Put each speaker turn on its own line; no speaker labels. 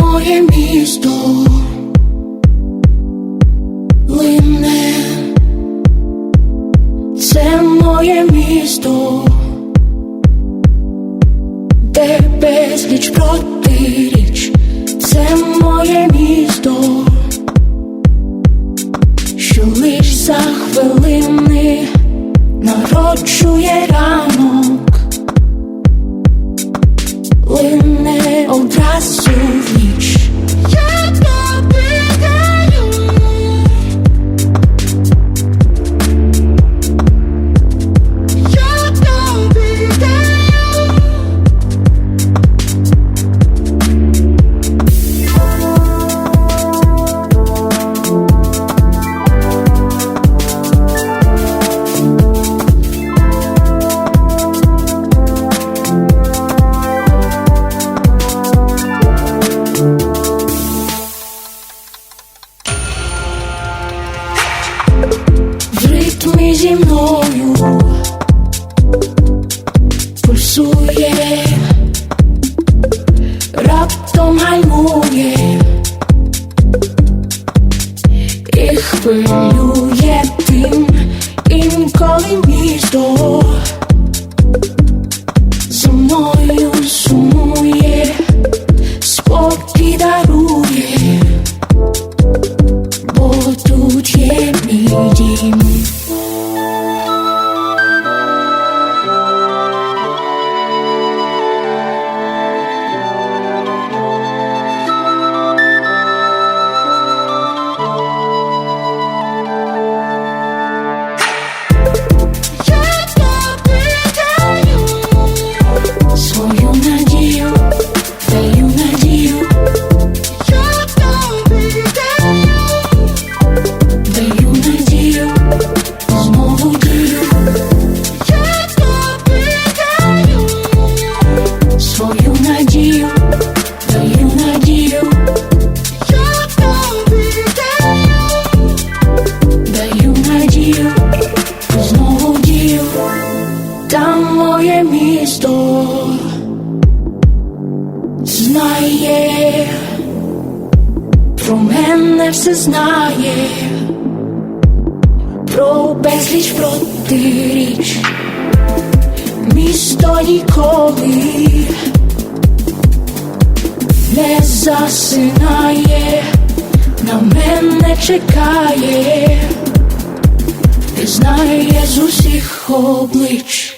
моє місто. Лине, це моє місто, де безліч протиріч, це моє місто, лине зі мною. Пульсує, раптом гальмує. І хвилює тим інколи надію, даю надію. Я тобі даю, даю надію, знову дію. Там моє місто. Знає. Про мене все знає, про безліч протиріч, ніколи не засинає, на мене чекає, ти знає з усіх облич.